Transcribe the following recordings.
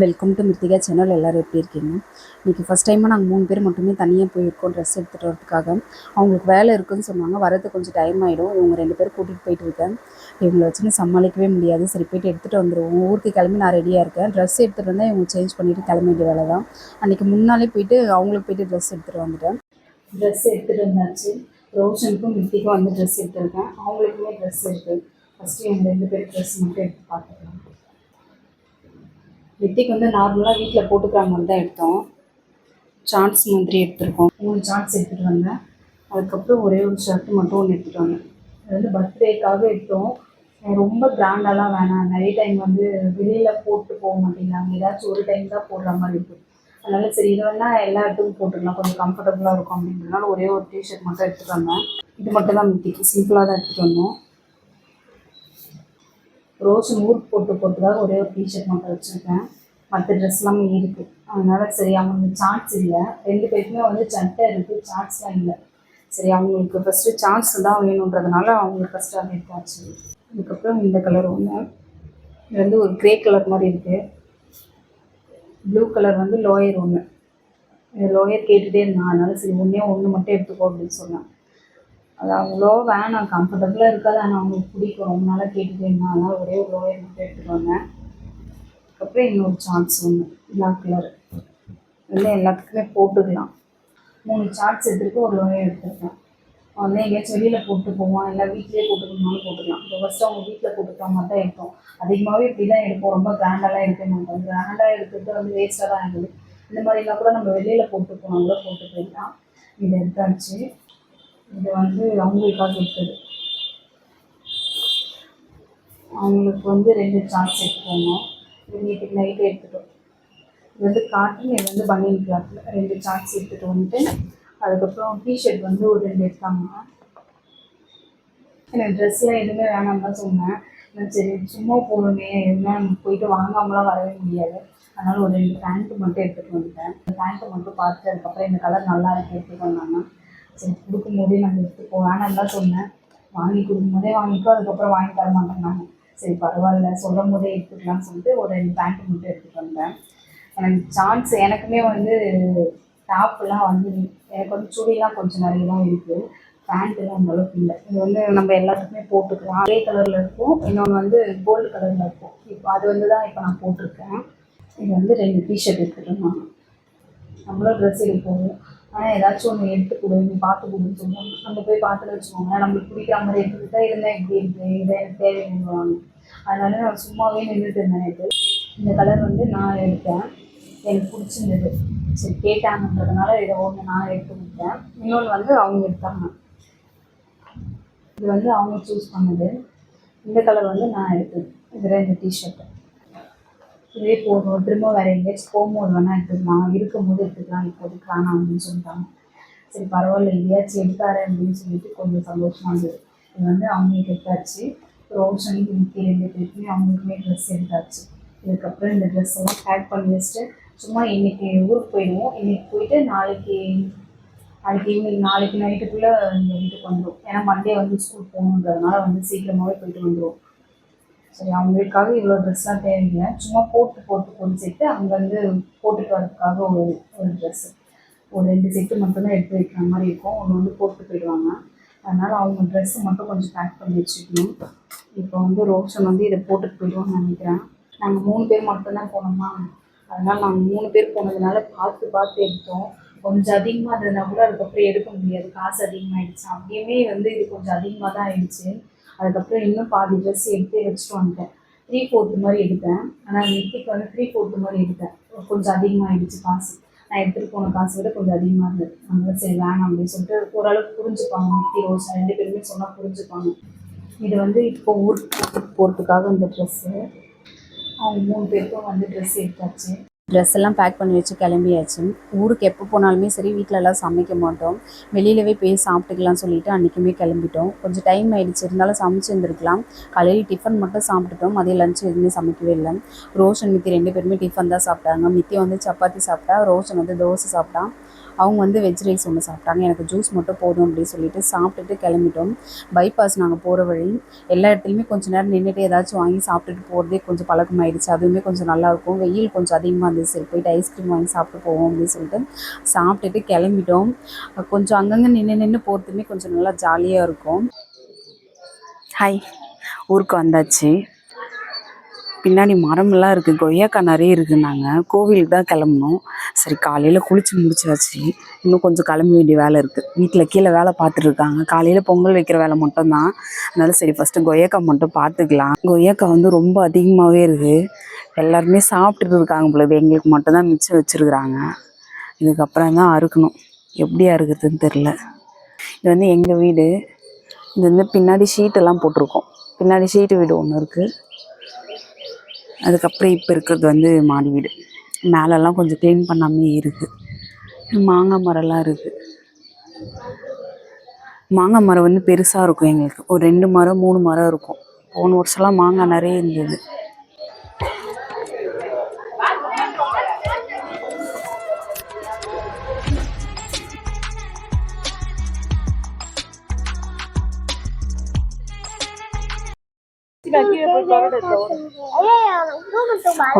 Welcome to Mithika channel எல்லோரும் எப்படி இருக்கீங்க? இன்றைக்கி ஃபஸ்ட் டைமாக நாங்கள் மூணு பேர் மட்டுமே தனியாக போயிருக்கோம் ட்ரெஸ் எடுத்துகிட்டு வரதுக்காக. அவங்களுக்கு வேலை இருக்குதுன்னு சொன்னாங்க. வரது கொஞ்சம் டைம் ஆகிடும் இவங்க ரெண்டு பேரும் கூட்டிகிட்டு போயிட்டு இருக்கேன். இவங்களை வச்சுன்னு சமாளிக்கவே முடியாது. சரி போயிட்டு எடுத்துகிட்டு வந்துடுவோம் ஊருக்கு கிளம்பி நான் ரெடியாக இருக்கேன். ட்ரெஸ் எடுத்துகிட்டு வந்தால் இவங்க சேஞ்ச் பண்ணிவிட்டு கிளம்ப வேண்டிய வேலை தான். அன்றைக்கி முன்னாலே போயிட்டு அவங்களுக்கு போயிட்டு ட்ரெஸ் எடுத்துகிட்டு வந்துட்டேன். ட்ரெஸ் எடுத்துகிட்டு வந்தாச்சு. ரோஷனுக்கும் மித்திக்கும் வந்து ட்ரெஸ் எடுத்துருக்கேன். அவங்களுக்குமே ட்ரெஸ் இருக்குது ஃபஸ்ட்டு இவங்க ரெண்டு பேர் ட்ரெஸ் மட்டும் எடுத்து பார்த்துக்கலாம். வித்திக்கு வந்து நார்மலாக வீட்டில் போட்டுக்கிற மாதிரி தான் எடுத்தோம். சான்ஸ் மாதிரி எடுத்திருக்கோம். மூணு சான்ஸ் எடுத்துகிட்டு வந்தேன். அதுக்கப்புறம் ஒரே ஒரு ஷர்ட் மட்டும் ஒன்று எடுத்துகிட்டு வந்தேன். அது வந்து பர்த்டேக்காக எடுத்தோம். ரொம்ப கிராண்டாலாம் வேணாம். நிறைய டைம் வந்து வெளியில் போட்டு போக மாட்டேங்கிறாங்க. ஏதாச்சும் ஒரு டைம் தான் போடுற மாதிரி இருக்கும். அதனால சரி இது வேணால் எல்லா இடத்துக்கும் போட்டுக்கலாம். கொஞ்சம் கம்ஃபர்டபுளாக இருக்கும் அப்படின்றதுனால ஒரே ஒரு டிஷர்ட் மட்டும் எடுத்துகிட்டு வந்தேன். இது மட்டும் தான் மித்திக்கு சிம்பிளாக தான் எடுத்துகிட்டு வந்தோம். ரோஸ் நூல் போட்டு போகிறதுக்காக ஒரே ஒரு டிஷர்ட் மட்டும் வச்சுருக்கேன். மற்ற ட்ரெஸ் எல்லாமே இருக்குது அதனால் சரி அவங்களுக்கு சான்ஸ் இல்லை. ரெண்டு பேருக்குமே வந்து சட்டை இருக்குது சான்ஸ்லாம் இல்லை. சரி அவங்களுக்கு ஃபஸ்ட்டு சான்ஸ் தான் வேணுன்றதுனால அவங்களுக்கு ஃபஸ்ட்டு அது எடுத்தாச்சு அதுக்கப்புறம் இந்த கலர் ஒன்று இது வந்து ஒரு க்ரே கலர் மாதிரி இருக்குது ப்ளூ கலர் வந்து லோயர் ஒன்று லோயர் கேட்டுகிட்டே இருந்தான் அதனால சரி ஒன்றே ஒன்று மட்டும் எடுத்துக்கோ அப்படின்னு சொன்னேன். அது அவ்வளோ வேணாம். கம்ஃபர்டபுளாக இருக்காது. ஆனால் அவங்களுக்கு பிடிக்கும். ரொம்ப நாளாக கேட்டுகிட்டே இருந்தான் அதனால் ஒரே ஒரு லோயர் மட்டும் எடுத்துகிட்டு வந்தேன் அதுக்கப்புறம் இன்னொரு சார்ட்ஸ் ஒன்று பிளாக் கலர் வந்து எல்லாத்துக்குமே போட்டுக்கலாம். மூணு சார்ட்ஸ் எடுத்துருக்கு ஒரு லோயர் எடுத்துருக்கேன் வந்து எங்கேயாச்சும் வெளியில் போட்டு போவோம். இல்லை வீட்லேயே போட்டுக்கணும்னாலும் போட்டுக்கலாம். இப்போ ஃபஸ்ட்டு அவங்க வீட்டில் போட்டுக்கிற மாதிரி தான் எடுப்போம் அதிகமாகவே இப்படி தான் எடுப்போம். ரொம்ப கிராண்டெல்லாம் எடுக்க மாட்டோம். கிராண்டாக எடுக்கிறது வந்து வேஸ்ட்டாக தான் இருக்குது. இந்த மாதிரிலாம் கூட நம்ம வெளியில் போட்டு போனால் கூட போட்டு போயிடலாம் இது எடுத்தாச்சு. இது வந்து அவங்களுக்காக இருக்குது அவங்களுக்கு வந்து ரெண்டு சார்ட்ஸ் எடுத்துக்கோங்க இது வீட்டுக்கு நைட்டு எடுத்துட்டோம். இது வந்து காட்டன் இது வந்து பனியன் கிளாத்தில் ரெண்டு சார்ட்ஸ் எடுத்துகிட்டு வந்துட்டு அதுக்கப்புறம் டிஷர்ட் வந்து ஒரு ரெண்டு எடுத்தாங்க. எனக்கு ட்ரெஸ்லாம் எதுவுமே வேணாம் தான் சொன்னேன். நான் சரி சும்மா போகணுமே. எதுவுமே போயிட்டு வாங்காமலாம் வரவே முடியாது. அதனால் ஒரு ரெண்டு பேண்ட்டு மட்டும் எடுத்துகிட்டு வந்துட்டேன். அந்த பேண்ட்டை மட்டும் பார்த்து அதுக்கப்புறம் இந்த கலர் நல்லா இருக்கு எடுத்துகிட்டு வந்தாங்க சரி கொடுக்கும்போதே நம்ம எடுத்துப்போம் வேணாம் தான் சொன்னேன். வாங்கி கொடுக்கும்போதே வாங்கிக்கோ அதுக்கப்புறம் வாங்கி தர மாட்டேங்கிறாங்க சரி பரவாயில்ல சொல்லும் போதே எடுத்துக்கலாம்னு சொல்லிட்டு ஒரு ரெண்டு பேண்ட்டு மட்டும் எடுத்துகிட்டு வந்தேன். எனக்கு சான்ஸ் எனக்குமே வந்து டாப்லாம் வந்து எனக்கு வந்து சுடிலாம் கொஞ்சம் நிறைய தான் இருக்குது பேண்ட்டுலாம் அந்த அளவுக்கு இல்லை. இது வந்து நம்ம எல்லாத்துக்குமே போட்டுக்கலாம். அதே கலரில் இருக்கும். இன்னொன்று வந்து கோல்டு கலரில் இருக்கும். இப்போ அது வந்து தான் இப்போ நான் போட்டிருக்கேன். இது வந்து ரெண்டு டிஷர்ட் எடுத்துகிட்டு இருந்தாங்க நம்மளும் ட்ரெஸ் எடுப்போம். ஆனால் ஏதாச்சும் ஒன்று எடுத்து கொடு நீ பார்த்து கொடுன்னு சொல்லுவாங்க நம்ம போய் பார்த்துட்டு வச்சுக்கோங்க நம்மளுக்கு பிடிக்கிற மாதிரி எடுத்துக்கிட்டா இருந்தால் எப்படி இருக்குது இதை எனக்கு தேவைப்படுவாங்க அதனால நான் சும்மாவே நின்றுட்டு இருந்தேன் நேற்று இந்த கலர் வந்து நான் எடுத்தேன். எனக்கு பிடிச்சிருந்தது. சரி கேட்டாங்கன்றதுனால இதை ஒன்று நான் எடுத்து கொடுத்தேன். இன்னொன்று வந்து அவங்க எடுத்தாங்க. இது வந்து அவங்க சூஸ் பண்ணது. இந்த கலர் வந்து நான் எடுத்தது. இது ரெண்டு டிஷர்ட்டு இதே போதும். திரும்ப வேறு எங்கேயாச்சும் போகும்போது வேணால் எடுத்துக்கலாம் இருக்கும்போது எடுத்துக்கலாம். இப்போதைக்கு வேணாம் அப்படின்னு சொல்லிட்டாங்க. சரி பரவாயில்ல எங்கேயாச்சும் எடுத்தாரு அப்படின்னு சொல்லிட்டு கொஞ்சம் சந்தோஷமாக இருந்தது. இது வந்து அவங்களுக்கு எடுத்தாச்சு. ரோஷனி இன்னைக்கு ரெண்டு பேருக்குமே அவங்களுக்குமே ட்ரெஸ் எடுத்தாச்சு. இதுக்கப்புறம் இந்த ட்ரெஸ் எல்லாம் பேக் பண்ணி வச்சுட்டு சும்மா இன்னைக்கு ஊருக்கு போயிடுவோம். இன்னைக்கு போயிட்டு நாளைக்கு நாளைக்கு ஈவினிங் நாளைக்கு நைட்டுக்குள்ளே இந்த வீட்டுக்கு வந்துடும் ஏன்னா மண்டே வந்து ஸ்கூல் போகணுன்றதுனால வந்து சீக்கிரமாகவே போயிட்டு வந்துடுவோம் சரி அவங்களுக்காக இவ்வளோ ட்ரெஸ்லாம் தேவையில்லை சும்மா போட்டு போட்டு கொண்டு சேர்த்து அங்கேருந்து போட்டுட்டு வரதுக்காக ஒரு ஒரு ட்ரெஸ்ஸு ஒரு ரெண்டு செட்டு மட்டும்தான் எடுத்து வைக்கிற மாதிரி இருக்கும். ஒன்று வந்து போட்டு போயிடுவாங்க. அதனால் அவங்க ட்ரெஸ்ஸை மட்டும் கொஞ்சம் பேக் பண்ணி வச்சுக்கணும். இப்போ வந்து ரோஷன் வந்து இதை போட்டுட்டு போயிடுவோன்னு நினைக்கிறேன். நாங்கள் மூணு பேர் மட்டும்தான் போனோமா? அதனால் நாங்கள் மூணு பேர் போனதுனால பார்த்து பார்த்து எடுத்தோம். கொஞ்சம் அதிகமாக இருந்ததுனா கூட அதுக்கப்புறம் எடுக்க முடியாது. காசு அதிகமாகிடுச்சு அப்படியுமே வந்து இது கொஞ்சம் அதிகமாக தான் ஆயிடுச்சு. அதுக்கப்புறம் இன்னும் பாதி ட்ரெஸ் எடுத்து வச்சுட்டு வந்துட்டேன். த்ரீ ஃபோர்த்து மாதிரி எடுத்தேன். ஆனால் நெத்திக்கு வந்து த்ரீ ஃபோர்த்து மாதிரி எடுத்தேன். கொஞ்சம் அதிகமாகிடுச்சு காசு. நான் எடுத்துகிட்டு போன காசு விட கொஞ்சம் அதிகமாக இருந்தது. அதனால சரி வேணாம் அப்படின்னு சொல்லிட்டு ஓரளவுக்கு புரிஞ்சுப்பாங்க. நித்தி ரோஸ் ரெண்டு பேருமே சொன்னால் புரிஞ்சுப்பாங்க. இது வந்து இப்போ ஊருக்கு போகிறதுக்காக இந்த ட்ரெஸ்ஸு அவங்க மூணு பேருக்கும் வந்து ட்ரெஸ் எடுத்தாச்சு. ட்ரெஸ் எல்லாம் பேக் பண்ணி வச்சு கிளம்பியாச்சு. ஊருக்கு எப்போ போனாலுமே சரி வீட்டிலலாம் சமைக்க மாட்டோம். வெளியிலவே போய் சாப்பிட்டுக்கலாம் சொல்லிட்டு அன்றைக்குமே கிளம்பிட்டோம். கொஞ்சம் டைம் ஆகிடுச்சு இருந்தாலும் சமைச்சிருந்துருக்கலாம் காலையில் டிஃபன் மட்டும் சாப்பிட்டுட்டோம். மதியம் லஞ்ச் எதுவுமே சமைக்கவே இல்லை. ரோஷன் மித்தி ரெண்டு பேருமே டிஃபன் தான் சாப்பிட்டாங்க. மித்தி வந்து சப்பாத்தி சாப்பிட்டா ரோஷன் வந்து தோசை சாப்பிட்டான் அவங்க வந்து வெஜ் ரைஸ் ஒன்று சாப்பிட்டாங்க. எனக்கு ஜூஸ் மட்டும் போதும் அப்படின்னு சொல்லிட்டு சாப்பிட்டுட்டு கிளம்பிட்டோம். பைபாஸ் நாங்கள் போகிற வழி எல்லா இடத்துலையுமே கொஞ்சம் நேரம் நின்றுட்டு ஏதாச்சும் வாங்கி சாப்பிட்டுட்டு போகிறதே கொஞ்சம் பழக்கமாயிடுச்சு. அதுவுமே கொஞ்சம் நல்லாயிருக்கும் வெயில் கொஞ்சம் அதிகமாக இருந்துச்சு. சரி போயிட்டு ஐஸ்கிரீம் வாங்கி சாப்பிட்டு போவோம் அப்படின்னு சொல்லிட்டு சாப்பிட்டுட்டு கிளம்பிட்டோம். கொஞ்சம் அங்கங்கே நின்று நின்று போகிறதுமே கொஞ்சம் நல்லா ஜாலியாக இருக்கும். ஹாய் ஊருக்கு வந்தாச்சு. பின்னாடி மரமெல்லாம் இருக்குது கொய்யாக்காய் நிறைய இருக்குன்னாங்க. கோவிலுக்கு தான் கிளம்பணும். சரி காலையில் குளிச்சு முடிச்சாச்சு. இன்னும் கொஞ்சம் கிளம்ப வேண்டிய வேலை இருக்குது வீட்டில் கீழே வேலை பார்த்துட்டு இருக்காங்க. காலையில் பொங்கல் வைக்கிற வேலை மட்டும்தான். அதனால சரி ஃபஸ்ட்டு கொய்யாக்காய் மட்டும் பார்த்துக்கலாம். கொய்யாக்காய் வந்து ரொம்ப அதிகமாகவே இருக்குது எல்லாருமே சாப்பிட்டுட்டு இருக்காங்க பொழுது எங்களுக்கு மட்டும்தான் மிச்சம் வச்சுருக்குறாங்க. இதுக்கப்புறம் தான் அறுக்கணும். எப்படி அறுக்கிறதுன்னு தெரில இது வந்து எங்கள் வீடு. இது வந்து பின்னாடி ஷீட்டெல்லாம் போட்டிருக்கோம். பின்னாடி ஷீட்டு வீடு ஒன்று இருக்குது அதுக்கப்புறம் இப்போ இருக்கிறது வந்து மாடி வீடு. மேலெல்லாம் கொஞ்சம் க்ளீன் பண்ணாமே இருக்குது மாங்காய் மரம்லாம் இருக்குது மாங்காய் மரம் வந்து பெருசாக இருக்கும் எங்களுக்கு. ஒரு ரெண்டு மரம் மூணு மரம் இருக்கும். போன வருஷம்லாம் மாங்காய் நிறைய இருந்தது.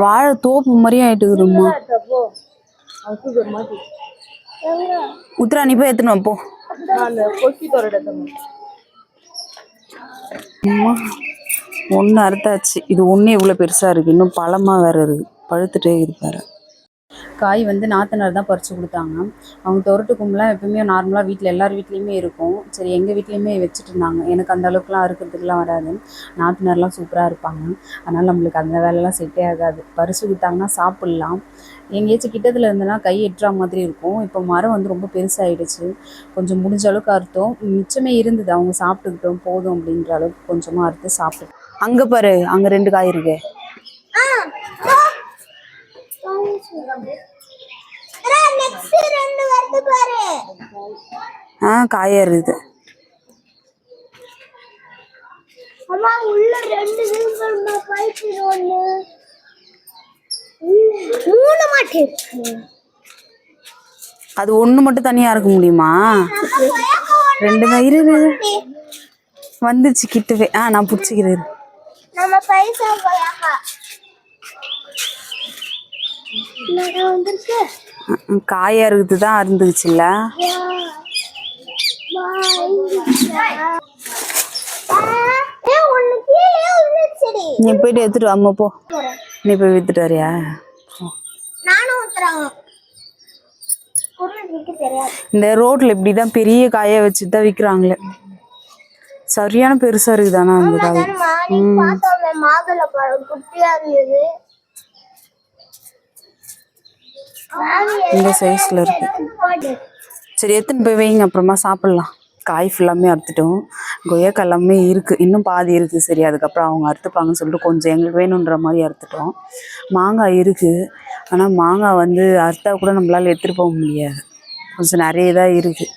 வாழை தோப்பு மாதிரி ஆயிட்டுக்குதும்மா உத்ரா நீ போய் எத்தனை போ. அம்மா ஒன்று அறுத்தாச்சு. இது ஒன்றே இவ்வளோ பெருசாக இருக்குது இன்னும் பழமாக வேற இருக்குது பழுத்துட்டே இருக்குது பாரு. காய் வந்து நாத்தனார் தான் பறித்து கொடுத்தாங்க. அவங்க தொரட்டு கும்பலாம் எப்பவுமே நார்மலாக வீட்டில் எல்லார் வீட்லேயுமே இருக்கும். சரி எங்கள் வீட்லேயுமே வச்சுட்டு இருந்தாங்க. எனக்கு அந்த அளவுக்குலாம் அறுக்கிறதுக்குலாம் வராது. நாத்தனார்லாம் சூப்பராக இருப்பாங்க. அதனால் நம்மளுக்கு அந்த வேலைலாம் செட்டே ஆகாது. பறித்து கொடுத்தாங்கன்னா சாப்பிட்லாம். எங்கேயாச்சும் கிட்டத்தில் இருந்தனா கை எட்டுற மாதிரி இருக்கும். இப்போ மரம் வந்து ரொம்ப பெருசாகிடுச்சு கொஞ்சம் முடிஞ்ச அளவுக்கு அறுத்தோம். மிச்சமே இருந்தது. அவங்க சாப்பிட்டுக்கிட்டோம். போதும் அப்படின்ற அளவுக்கு கொஞ்சமாக அறுத்து சாப்பிட்டு அங்கே பாரு. அங்கே ரெண்டு காய் இருக்கு. ஆ காயா இருக்குது அம்மா உள்ள ரெண்டு நிமிஷம் பைப்பு ஒண்ணு. மூணு மாட்டு அது ஒன்று மட்டும் தனியாக இருக்க முடியுமா? ரெண்டு இரு. வந்துச்சு கிட்டவே. ஆ நான் பிடிச்சிக்கிறேன். நம்ம பைசா போயாக்கா காயா இருக்குது தான் இருந்துச்சுல்ல. நீ போயிட்டு எடுத்துட்டு அம்மா போ. நீ போய் வித்துட்டு வரியா? இந்த ரோட்ல இப்படி தான் பெரிய காயை வச்சு தான் விற்கிறாங்களே சரியான பெருசா இருக்குது ஆனா அந்த காய் தானம்மா, நீ பார்த்தோமே மாதுளை பழம் குட்டியா இருந்தது இந்த சைஸ்ல இருக்கு. சரி எடுத்துன்னு போய் வைங்க. அப்புறமா சாப்பிட்லாம். காய் ஃபுல்லாமே அறுத்துட்டோம். கொய்யாக்காய் எல்லாமே இருக்குது இன்னும் பாதி இருக்குது சரி அதுக்கப்புறம் அவங்க அறுத்துப்பாங்கன்னு சொல்லிட்டு கொஞ்சம் எங்களுக்கு வேணுன்ற மாதிரி அறுத்துட்டோம். மாங்காய் இருக்குது ஆனால் மாங்காய் வந்து அறுத்தா கூட நம்மளால் எடுத்துகிட்டு போக முடியாது. கொஞ்சம் நிறைய இதாக இருக்குது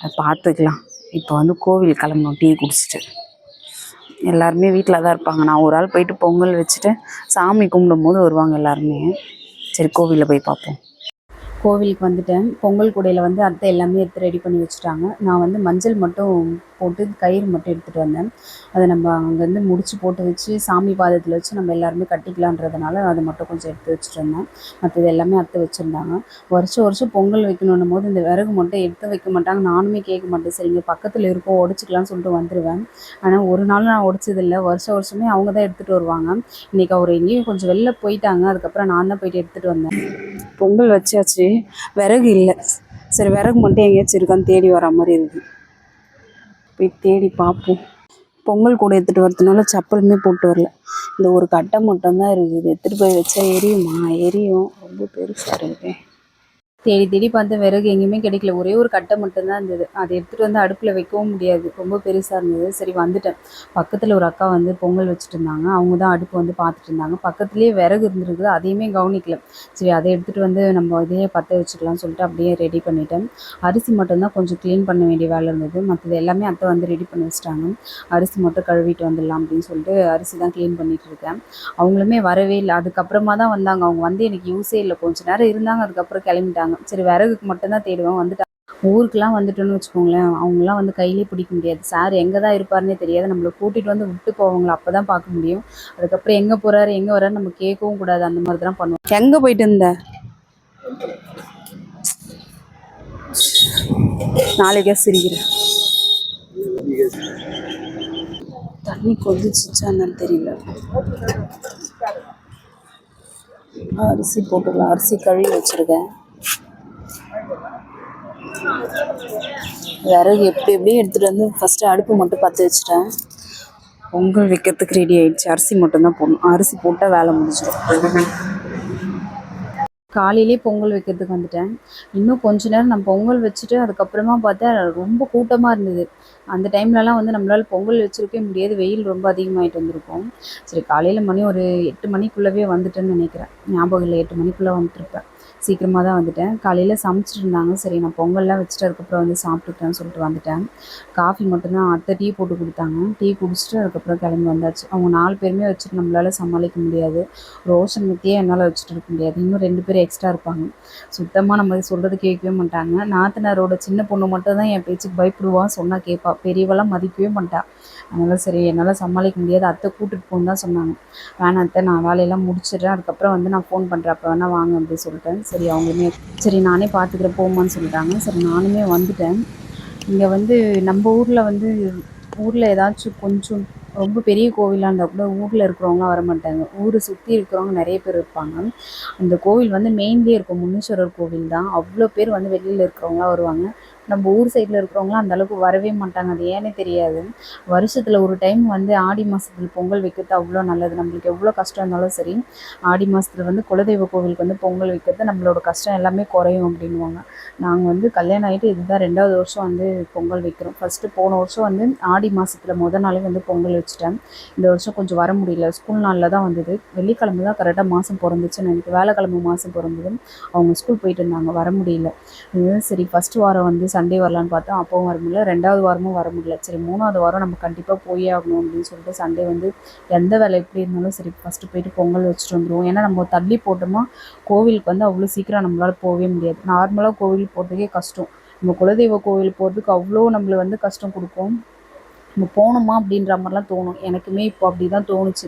அதை பார்த்துக்கலாம். இப்போ வந்து கோவில் கிளம்பணும். டீ குடிச்சிட்டு. எல்லாருமே வீட்டில் தான் இருப்பாங்க. நான் ஒரு ஆள் போயிட்டு பொங்கல் வச்சுட்டு சாமி கும்பிடும் போது வருவாங்க எல்லாருமே. சரி கோவிலில் போய் பார்ப்போம். கோவிலுக்கு வந்துட்டேன். பொங்கல் கூடையில் வந்து அத்தை எல்லாமே எடுத்து ரெடி பண்ணி வச்சுட்டாங்க. நான் வந்து மஞ்சள் மட்டும் போட்டு கயிறு மட்டும் எடுத்துகிட்டு வந்தேன். அதை நம்ம அங்கேருந்து முடிச்சு போட்டு வச்சு சாமி பாதத்தில் வச்சு நம்ம எல்லாருமே கட்டிக்கலான்றதுனால அதை மட்டும் கொஞ்சம் எடுத்து வச்சுட்டு இருந்தேன் மற்றது எல்லாமே அத்தை வச்சுருந்தாங்க. வருஷம் வருஷம் பொங்கல் வைக்கணும் போது இந்த விறகு மட்டும் எடுத்து வைக்க மாட்டாங்க. நானுமே கேட்க மாட்டேன். சரிங்க பக்கத்தில் இருக்கோம் உடச்சிக்கலாம்னு சொல்லிட்டு வந்துடுவேன் ஆனால் ஒரு நாள் நான் உடச்சதில்லை வருஷம் வருஷமே அவங்க தான் எடுத்துகிட்டு வருவாங்க. இன்றைக்கி அவர் எங்கேயும் கொஞ்சம் வெளில போயிட்டாங்க. அதுக்கப்புறம் நான் தான் போயிட்டு எடுத்துகிட்டு வந்தேன். பொங்கல் வச்சாச்சு. விறகு இல்லை. சரி விறகு மட்டும் எங்கேயாச்சும் இருக்கான்னு தேடி வர மாதிரி இருக்குது போய் தேடி பார்ப்போம். பொங்கல் கூட எடுத்துகிட்டு வரதுனால செப்பலுமே போட்டு வரல. இந்த ஒரு கட்டை மட்டும்தான் இருக்குது. எடுத்துகிட்டு போய் வச்சா எரியுமா? எரியும். ரொம்ப பெருசாக இருக்குது தேடி தேடி பார்த்து விறகு எங்கேயுமே கிடைக்கல. ஒரே ஒரு கட்டை மட்டும்தான் இருந்தது. அதை எடுத்துகிட்டு வந்து அடுப்பில் வைக்கவும் முடியாது. ரொம்ப பெருசாக இருந்தது. சரி வந்துட்டேன். பக்கத்தில் ஒரு அக்கா வந்து பொங்கல் வச்சுட்டு இருந்தாங்க. அவங்க தான் அடுப்பு வந்து பார்த்துட்டு இருந்தாங்க. பக்கத்துலேயே விறகு இருந்திருக்குது. அதையுமே கவனிக்கல. சரி அதை எடுத்துகிட்டு வந்து நம்ம இதையே பற்ற வச்சுக்கலாம்னு சொல்லிட்டு அப்படியே ரெடி பண்ணிட்டேன். அரிசி மட்டும்தான் கொஞ்சம் க்ளீன் பண்ண வேண்டிய வேலை இருந்தது. மற்றது எல்லாமே அத்தை வந்து ரெடி பண்ணி வச்சிட்டாங்க. அரிசி மட்டும் கழுவிட்டு வந்துடலாம் அப்படின்னு சொல்லிட்டு அரிசி தான் க்ளீன் பண்ணிட்டு இருக்கேன். அவங்களுமே வரவே இல்லை. அதுக்கப்புறமா தான் வந்தாங்க. அவங்க வந்து எனக்கு யூஸே இல்லை. கொஞ்சம் நேரம் இருந்தாங்க. அதுக்கப்புறம் கிளம்பிட்டாங்க. வந்துட்டாங்க சரி விறகுக்கு மட்டும்தான் தேடுவேன். வந்துட்டாங்க ஊருக்குலாம் வந்துட்டோன்னு வச்சுக்கோங்களேன். அவங்களாம் வந்து கையிலே பிடிக்க முடியாது. சார் எங்கே தான் இருப்பாருன்னே தெரியாது. நம்மளை கூட்டிகிட்டு வந்து விட்டு போவாங்களா? அப்போ தான் பார்க்க முடியும். அதுக்கப்புறம் எங்கே போகிறாரு எங்கே வர்றாரு நம்ம கேட்கவும் கூடாது. அந்த மாதிரி தான் பண்ணுவோம். எங்கே போயிட்டு இருந்த? நாளைக்கே சிரிக்கிறேன். தண்ணி கொதிச்சிச்சா என்னன்னு தெரியல. அரிசி போட்டுக்கலாம். அரிசி கழுவி வச்சிருக்கேன். விறகு எப்படி எப்படியும் எடுத்துகிட்டு வந்து ஃபஸ்ட்டு அடுப்பு மட்டும் பற்ற வச்சுட்டேன். பொங்கல் வைக்கிறதுக்கு ரெடி ஆயிடுச்சு. அரிசி மட்டும்தான் போடணும். அரிசி போட்டால் வேலை முடிஞ்சிடும். காலையிலே பொங்கல் வைக்கிறதுக்கு வந்துட்டேன். இன்னும் கொஞ்ச நேரம் நான் பொங்கல் வச்சுட்டு அதுக்கப்புறமா பார்த்தா ரொம்ப கூட்டமாக இருந்தது. அந்த டைம்லலாம் வந்து நம்மளால் பொங்கல் வச்சுருக்கவே முடியாது. வெயில் ரொம்ப அதிகமாகிட்டு வந்திருக்கும். சரி காலையில் மணி ஒரு எட்டு மணிக்குள்ளவே வந்துட்டேன்னு நினைக்கிறேன். ஞாபகம் இல்லை எட்டு மணிக்குள்ளே வந்துட்டுருப்பேன் சீக்கிரமாக தான் வந்துட்டேன். காலையில் சமைச்சிட்டு இருந்தாங்க. சரி நான் பொங்கல்லாம் வச்சுட்டு அதுக்கப்புறம் வந்து சாப்பிட்டுக்கிறேன்னு சொல்லிட்டு வந்துட்டேன். காஃபி மட்டும்தான். அத்தை டீ போட்டு கொடுத்தாங்க. டீ குடிச்சிட்டு அதுக்கப்புறம் கிளம்பி வந்தாச்சு. அவங்க நாலு பேருமே வச்சுட்டு நம்மளால் சமாளிக்க முடியாது. ரோஷன் மித்தியே என்னால் வச்சுட்டு இருக்க முடியாது. இன்னும் ரெண்டு பேர் எக்ஸ்ட்ரா இருப்பாங்க. சுத்தமாக நம்ம சொல்கிறது கேட்கவே மாட்டாங்க. நாத்தனாரோட சின்ன பொண்ணு மட்டும் தான் என் பேச்சுக்கு பயப்படுவா சொன்னால் கேட்பா. பெரியவெல்லாம் மதிக்கவே மாட்டா. அதனால் சரி என்னால் சமாளிக்க முடியாது. அத்தை கூட்டிட்டு போன்னு தான் சொன்னாங்க. வேணாம் அத்தை நான் வேலையெல்லாம் முடிச்சிடுறேன். அதுக்கப்புறம் வந்து நான் ஃபோன் பண்ணுறேன் அப்போ வேணால் வாங்க அப்படின்னு சொல்லிட்டேன். சரி அவங்களுமே சரி நானே பார்த்துக்கிறேன் போமான்னு சொல்லிட்டாங்க. சரி நானுமே வந்துட்டேன். இங்கே வந்து நம்ம ஊரில் வந்து ஊரில் ஏதாச்சும் கொஞ்சம் ரொம்ப பெரிய கோவிலாக இருந்தால் கூட ஊரில் இருக்கிறவங்களாம் வர மாட்டாங்க. ஊரை சுற்றி இருக்கிறவங்க நிறைய பேர் இருப்பாங்க. அந்த கோவில் வந்து மெயின்லேயே இருக்கும். முனீஸ்வரர் கோவில் தான். அவ்வளோ பேர் வந்து வெளியில் இருக்கிறவங்களாம் வருவாங்க. நம்ம ஊர் சைடில் இருக்கிறவங்களாம் அந்தளவுக்கு வரவே மாட்டாங்க. அது ஏன்னே தெரியாது. வருஷத்தில் ஒரு டைம் வந்து ஆடி மாதத்துல பொங்கல் வைக்கிறது அவ்வளோ நல்லது. நம்மளுக்கு எவ்வளோ கஷ்டம் இருந்தாலும் சரி ஆடி மாதத்துல வந்து குலதெய்வ கோவிலுக்கு வந்து பொங்கல் வைக்கிறது நம்மளோட கஷ்டம் எல்லாமே குறையும் அப்படின்வாங்க நாங்கள் வந்து கல்யாணம் ஆகிட்டு இதுதான் ரெண்டாவது வருஷம் வந்து பொங்கல் வைக்கிறோம். ஃபஸ்ட்டு போன வருஷம் வந்து ஆடி மாதத்துல முத நாளே வந்து பொங்கல் வச்சுட்டேன். இந்த வருஷம் கொஞ்சம் வர முடியல. ஸ்கூல் நாளில் தான் வந்தது. வெள்ளிக்கிழமை தான் கரெக்டாக மாதம் பிறந்துச்சுன்னு எனக்கு வேலைக்கிழமை மாதம் பிறந்தது அவங்க ஸ்கூல் போயிட்டு இருந்தாங்க. வர முடியல. இது சரி ஃபஸ்ட்டு வாரம் வந்து சண்டே வரலான்னு பார்த்தோம் அப்பவும் வர முடியல. ரெண்டாவது வாரமும் வர முடியல. சரி மூணாவது வாரம் நம்ம கண்டிப்பாக போயே ஆகணும் அப்படின்னு சொல்லிட்டு சண்டே வந்து எந்த வேலை எப்படி இருந்தாலும் சரி ஃபஸ்ட்டு போயிட்டு பொங்கல் வச்சுட்டு வந்துடுவோம் ஏன்னா நம்ம தள்ளி போட்டோமா கோவிலுக்கு வந்து அவ்வளோ சீக்கிரம் நம்மளால் போகவே முடியாது. நார்மலாக கோவில் போகிறதுக்கே கஷ்டம். நம்ம குலதெய்வ கோவில் போகிறதுக்கு அவ்வளோ நம்மளை வந்து கஷ்டம் கொடுக்கும். நம்ம போகணுமா அப்படின்ற மாதிரிலாம் தோணும். எனக்குமே இப்போ அப்படி தான் தோணுச்சு.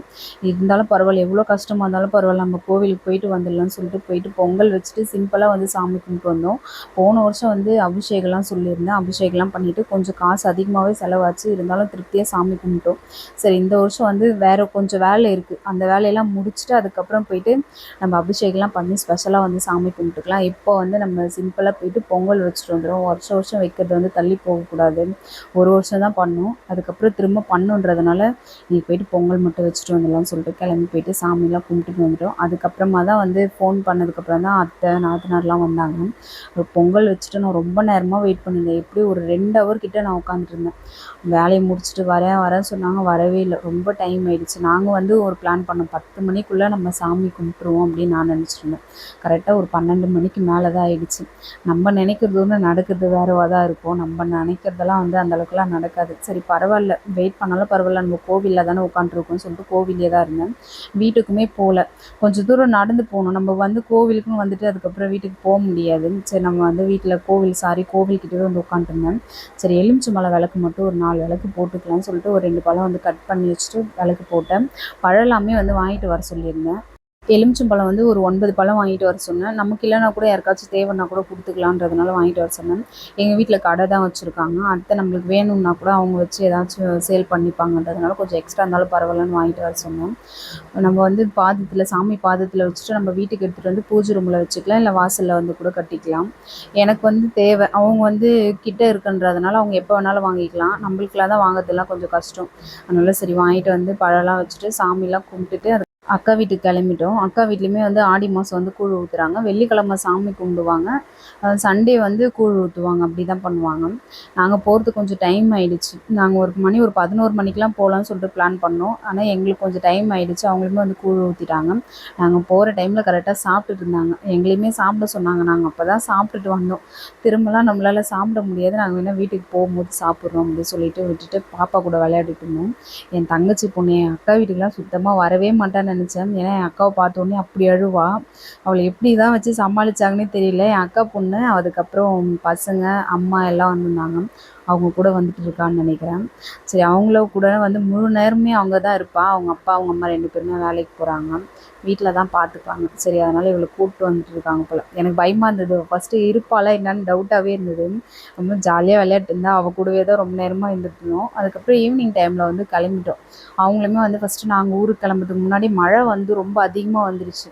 இருந்தாலும் பரவாயில்ல எவ்வளோ கஷ்டமாக இருந்தாலும் பரவாயில்ல நம்ம கோவிலுக்கு போயிட்டு வந்துடலாம்னு சொல்லிட்டு போயிட்டு பொங்கல் வச்சுட்டு சிம்பிளாக வந்து சாமி கும்பிட்டு வந்தோம். போன வருஷம் வந்து அபிஷேகம்லாம் சொல்லியிருந்தேன். அபிஷேகம்லாம் பண்ணிவிட்டு கொஞ்சம் காசு அதிகமாகவே செலவாச்சு. இருந்தாலும் திருப்தியாக சாமி கும்பிட்டோம். சரி இந்த வருஷம் வந்து வேறு கொஞ்சம் வேலை இருக்குது அந்த வேலையெல்லாம் முடிச்சுட்டு அதுக்கப்புறம் போயிட்டு நம்ம அபிஷேகம்லாம் பண்ணி ஸ்பெஷலாக வந்து சாமி கும்பிட்டுக்கலாம். இப்போ வந்து நம்ம சிம்பிளாக போயிட்டு பொங்கல் வச்சுட்டு வந்துடும் வருஷம் வருஷம் வைக்கிறது வந்து தள்ளி போகக்கூடாது. ஒரு வருஷம் தான் பண்ணோம். அதுக்கப்புறம் திரும்ப பண்ணுன்றதுனால நீங்கள் போயிட்டு பொங்கல் மட்டும் வச்சுட்டு வந்துடலாம்னு சொல்லிட்டு கிளம்பி போயிட்டு சாமிலாம் கும்பிட்டுட்டு வந்துட்டோம். அதுக்கப்புறமா தான் வந்து ஃபோன் பண்ணதுக்கப்புறம் தான் அத்தை நாத்தனார்லாம் வந்தாங்க. ஒரு பொங்கல் வச்சுட்டு நான் ரொம்ப நேரமாக வெயிட் பண்ணியிருந்தேன். எப்படி ஒரு ரெண்டு ஹவர் கிட்டே நான் உட்காந்துட்டு இருந்தேன். வேலையை முடிச்சுட்டு வரேன் வரேன்னு சொன்னாங்க. வரவே இல்லை. ரொம்ப டைம் ஆயிடுச்சு. நாங்கள் வந்து ஒரு பிளான் பண்ணோம். பத்து மணிக்குள்ளே நம்ம சாமி கும்பிட்ருவோம் அப்படின்னு நான் நினச்சிருந்தேன் கரெக்டாக ஒரு பன்னெண்டு மணிக்கு மேலே தான் ஆயிடுச்சு. நம்ம நினைக்கிறது வந்து நடக்கிறது வேறவா தான் இருக்கும். நம்ம நினைக்கிறதெல்லாம் வந்து அந்தளவுக்குலாம் நடக்காது. சரி பரவாயில்ல. பரவாயில்ல வெயிட் பண்ணாலும் பரவாயில்ல நம்ம கோவிலில் தானே உட்காந்துருக்கோம்னு சொல்லிட்டு கோவிலே தான் இருந்தேன். வீட்டுக்குமே போகல கொஞ்சம் தூரம் நடந்து போகணும். நம்ம வந்து கோவிலுக்கும் வந்துட்டு அதுக்கப்புறம் வீட்டுக்கு போக முடியாது. சரி நம்ம வந்து வீட்டில் கோவில் சாரி கோவில்கிட்டவே வந்து உட்காந்துருந்தேன் சரி எலுமிச்சை மலை விளக்கு மட்டும் ஒரு நாலு விளக்கு போட்டுக்கலாம்னு சொல்லிட்டு ஒரு ரெண்டு பழம் வந்து கட் பண்ணி வச்சுட்டு விளக்கு போட்டேன். பழம் எல்லாமே வந்து வாங்கிட்டு வர சொல்லியிருந்தேன். எலுமிச்சம்பழம் வந்து ஒரு ஒன்பது பழம் வாங்கிட்டு வர சொன்னேன். நமக்கு இல்லைனா கூட யாருக்காச்சும் தேவைன்னா கூட கொடுத்துக்கலான்றதுனால வாங்கிட்டு வர சொன்னேன். எங்கள் வீட்டில் கடை தான் வச்சுருக்காங்க. அத்தை நம்மளுக்கு வேணும்னா கூட அவங்க வச்சு ஏதாச்சும் சேல் பண்ணிப்பாங்கன்றதுனால கொஞ்சம் எக்ஸ்ட்ரா இருந்தாலும் பரவாயில்லன்னு வாங்கிட்டு வர சொன்னோம். நம்ம வந்து பாதத்தில் சாமி பாதத்தில் வச்சுட்டு நம்ம வீட்டுக்கு எடுத்துகிட்டு வந்து பூஜை ரூமில் வச்சுக்கலாம். இல்லை வாசலில் வந்து கூட கட்டிக்கலாம். எனக்கு வந்து தேவை. அவங்க வந்து கிட்ட இருக்குன்றதுனால அவங்க எப்போ வேணாலும் வாங்கிக்கலாம். நம்மளுக்குலாம் தான் வாங்குறதுலாம் கொஞ்சம் கஷ்டம். அதனால சரி வாங்கிட்டு வந்து பழம்லாம் வச்சுட்டு சாமிலாம் கும்பிட்டுட்டு அது அக்கா வீட்டுக்கு கிளம்பிட்டோம். அக்கா வீட்லேயுமே வந்து ஆடி மாதம் வந்து கூழ் ஊற்றுறாங்க வெள்ளிக்கிழமை சாமி கும்பிடுவாங்க. சண்டே வந்து கூழ் ஊற்றுவாங்க அப்படி தான் பண்ணுவாங்க. நாங்கள் போகிறதுக்கு கொஞ்சம் டைம் ஆகிடுச்சு நாங்கள் ஒரு மணி ஒரு பதினோரு மணிக்கெலாம் போகலான்னு சொல்லிட்டு பிளான் பண்ணோம். ஆனால் எங்களுக்கு கொஞ்சம் டைம் ஆகிடுச்சு அவங்களுமே வந்து கூழ் ஊற்றிட்டாங்க நாங்கள் போகிற டைமில் கரெக்டாக சாப்பிட்டுட்டு இருந்தாங்க. எங்களையுமே சாப்பிட சொன்னாங்க. நாங்கள் அப்போ தான் சாப்பிட்டுட்டு வந்தோம். திரும்பலாம் நம்மளால் சாப்பிட முடியாது. நாங்கள் வேணால் வீட்டுக்கு போகும்போது சாப்பிட்றோம் அப்படின்னு சொல்லிட்டு விட்டுட்டு பாப்பா கூட விளையாடிட்டு இருந்தோம். என் தங்கச்சி பொண்ணு என் அக்கா வீட்டுக்குலாம் சுத்தமாக வரவே மாட்டேன் மாட்டான்னு நினச்சேன். ஏன்னா என் அக்காவை பார்த்தோன்னே அப்படி அழுவா. அவளை எப்படி தான் வச்சு சமாளிச்சாங்கன்னே தெரியல. என் அக்கா பொண்ணு அதுக்கப்புறம் பசங்க அம்மா எல்லாம் வந்திருந்தாங்க. அவங்க கூட வந்துட்டு இருக்கான்னு நினைக்கிறேன். சரி அவங்கள கூட வந்து முழு நேரமே அவங்க தான் இருப்பாள் அவங்க அப்பா அவங்க அம்மா ரெண்டு பேருமே வேலைக்கு போகிறாங்க வீட்டில் தான் பார்த்துப்பாங்க சரி அதனால் இவளை கூப்பிட்டு வந்துட்டு இருக்காங்க போல். எனக்கு பயமாக இருந்தது. ஃபஸ்ட்டு இருப்பாளா என்னன்னு டவுட்டாகவே இருந்தது. ரொம்ப ஜாலியாக விளையாட்டு இருந்தால் அவள் கூடவே தான் ரொம்ப நேரமாக இருந்துட்டு அதுக்கப்புறம் ஈவினிங் டைமில் வந்து கிளம்பிட்டோம். அவங்களுமே வந்து ஃபஸ்ட்டு நாங்கள் ஊருக்கு கிளம்புறதுக்கு முன்னாடி மழை வந்து ரொம்ப அதிகமாக வந்துருச்சு.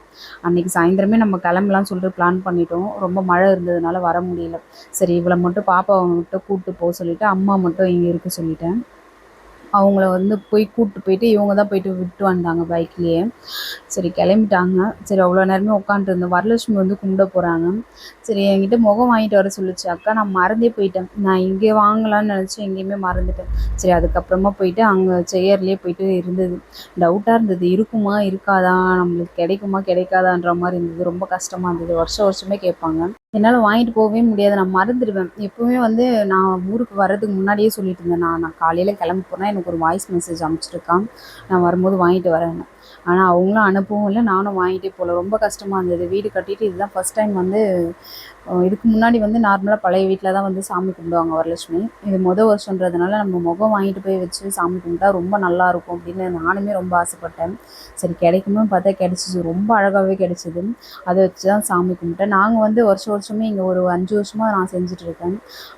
அன்றைக்கி சாயந்தரமே நம்ம கிளம்பலாம்னு சொல்லிட்டு பிளான் பண்ணிட்டோம். ரொம்ப மழை இருந்ததுனால வர முடியல. சரி இவளை மட்டும் பாப்பாவை மட்டும் கூப்பிட்டு போக சொல்லிவிட்டு அம்மா மட்டும் இங்கே இருக்க சொல்லிட்டேன். அவங்கள வந்து போய் கூப்பிட்டு போயிட்டு இவங்க தான் போயிட்டு விட்டு வந்தாங்க பைக்லேயே சரி கிளம்பிட்டாங்க. சரி அவ்வளோ நேரமே உட்காந்துருந்தோம் வரலட்சுமி வந்து கும்பிட போகிறாங்க சரி என்கிட்ட முகம் வாங்கிட்டு வர சொல்லுச்சு. அக்கா நான் மறந்தே போயிட்டேன். நான் இங்கே வாங்கலான்னு நினச்சி எங்கேயுமே மறந்துட்டேன். சரி அதுக்கப்புறமா போயிட்டு அங்கே செயர்லேயே போயிட்டு இருந்தது. டவுட்டாக இருந்தது. இருக்குமா இருக்காதா? நம்மளுக்கு கிடைக்குமா கிடைக்காதான்ற மாதிரி இருந்தது. ரொம்ப கஷ்டமாக இருந்தது. வருஷம் வருஷமே கேட்பாங்க. என்னால் வாங்கிட்டு போகவே முடியாது. நான் மறந்துடுவேன். எப்பவுமே வந்து நான் ஊருக்கு வர்றதுக்கு முன்னாடியே சொல்லிட்டு இருந்தேன். நான் நான் காலையில் கிளம்ப போனால் எனக்கு ஒரு வாய்ஸ் மெசேஜ் அனுப்பிச்சிருக்கான். நான் வரும்போது வாங்கிட்டு வரேன்னு ஆனால் அவங்களும் அனுப்பவும் இல்லை. நானும் வாங்கிட்டே போகல. ரொம்ப கஷ்டமாக இருந்தது. வீடு கட்டிட்டு இதுதான் ஃபஸ்ட் டைம் வந்து இதுக்கு முன்னாடி வந்து நார்மலாக பழைய வீட்டில் தான் வந்து சாமி கும்பிடுவாங்க வரலட்சுமி. இது மொதல் வருஷன்றதுனால நம்ம முகம் வாங்கிட்டு போய் வச்சு சாமி கும்பிட்டா ரொம்ப நல்லாயிருக்கும் அப்படின்னு நானுமே ரொம்ப ஆசைப்பட்டேன். சரி கிடைக்குமே பார்த்தா கிடச்சிச்சு. ரொம்ப அழகாகவே கிடச்சிது. அதை வச்சு தான் சாமி கும்பிட்டேன். நாங்கள் வந்து வருஷம் வருஷமே இங்கே ஒரு அஞ்சு வருஷமாக நான் செஞ்சிட்ருக்கேன்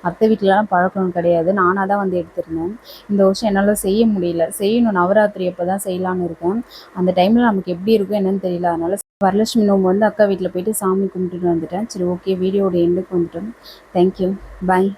அத்தை வீட்டிலலாம் பழக்கம் கிடையாது. நானாக தான் வந்து எடுத்திருந்தேன். இந்த வருஷம் என்னால் செய்ய முடியல. செய்யணும். நவராத்திரி அப்போ தான் செய்யலான்னு இருக்கேன். அந்த டைமில் நமக்கு எப்படி இருக்கும் என்னன்னு தெரியல. அதனால் வரலட்சுமி நோம்பு வந்து அக்கா வீட்டில் போயிட்டு சாமி கும்பிட்டுட்டு வந்துட்டேன். சரி ஓகே வீடியோட எண்டுக்கு வந்துட்டோம். Thank you bye